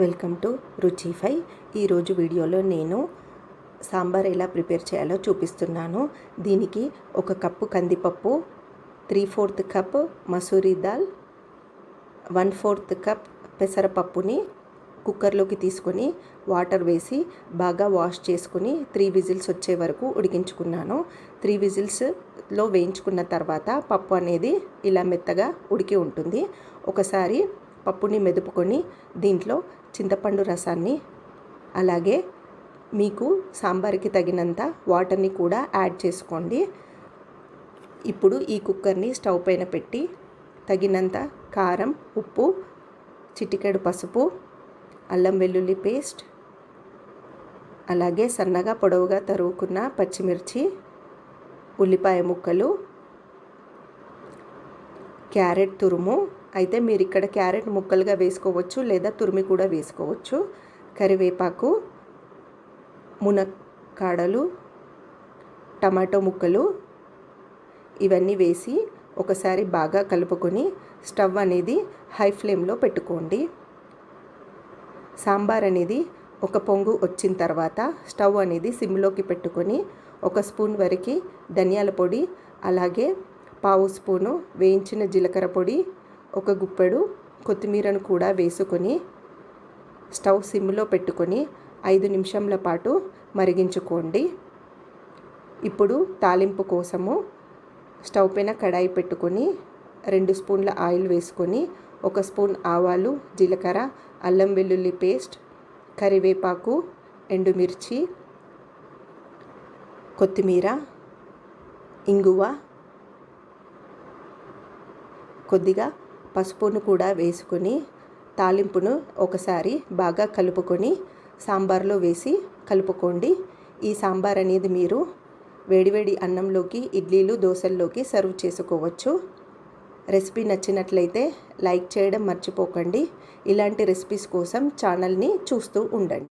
Welcome to రుచి ఫై. ఈరోజు వీడియోలో నేను సాంబార్ ఎలా ప్రిపేర్ చేయాలో చూపిస్తున్నాను. దీనికి ఒక కప్పు కందిపప్పు three fourth cup masoor dal one fourth cup పెసరపప్పుని కుక్కర్లోకి తీసుకొని వాటర్ వేసి బాగా వాష్ చేసుకుని త్రీ విజిల్స్ వచ్చే వరకు ఉడికించుకున్నాను. త్రీ విజిల్స్లో వేయించుకున్న తర్వాత పప్పు అనేది ఇలా మెత్తగా ఉడికి ఉంటుంది. ఒకసారి పప్పుని మెదుపుకొని దీంట్లో చింతపండు రసాన్ని అలాగే మీకు సాంబార్కి తగినంత వాటర్ని కూడా యాడ్ చేసుకోండి. ఇప్పుడు ఈ కుక్కర్ని స్టవ్ పైన పెట్టి తగినంత కారం ఉప్పు చిటికెడు పసుపు అల్లం వెల్లుల్లి పేస్ట్ అలాగే సన్నగా పొడవుగా తరుగుకున్న పచ్చిమిర్చి ఉల్లిపాయ ముక్కలు క్యారెట్ తురుము. అయితే మీరు ఇక్కడ క్యారెట్ ముక్కలుగా వేసుకోవచ్చు లేదా తురిమి కూడా వేసుకోవచ్చు. కరివేపాకు మునక్కాడలు టమాటో ముక్కలు ఇవన్నీ వేసి ఒకసారి బాగా కలుపుకొని స్టవ్ అనేది హై ఫ్లేమ్లో పెట్టుకోండి. సాంబార్ అనేది ఒక పొంగు వచ్చిన తర్వాత స్టవ్ అనేది సిమ్లోకి పెట్టుకొని ఒక స్పూన్ వరకు ధనియాల పొడి అలాగే పావు స్పూను వేయించిన జీలకర్ర పొడి ఒక గుప్పెడు కొత్తిమీరను కూడా వేసుకొని స్టవ్ సిమ్లో పెట్టుకొని ఐదు నిమిషంల పాటు మరిగించుకోండి. ఇప్పుడు తాలింపు కోసము స్టవ్ పైన కడాయి పెట్టుకొని రెండు స్పూన్ల ఆయిల్ వేసుకొని ఒక స్పూన్ ఆవాలు జీలకర్ర అల్లం వెల్లుల్లి పేస్ట్ కరివేపాకు ఎండుమిర్చి కొత్తిమీర ఇంగువ కొద్దిగా పసుపును కూడా వేసుకొని తాలింపును ఒకసారి బాగా కలుపుకొని సాంబార్లో వేసి కలుపుకోండి. ఈ సాంబార్ అనేది మీరు వేడివేడి అన్నంలోకి ఇడ్లీలు దోశల్లోకి సర్వ్ చేసుకోవచ్చు. రెసిపీ నచ్చినట్లయితే లైక్ చేయడం మర్చిపోకండి. ఇలాంటి రెసిపీస్ కోసం ఛానల్ని చూస్తూ ఉండండి.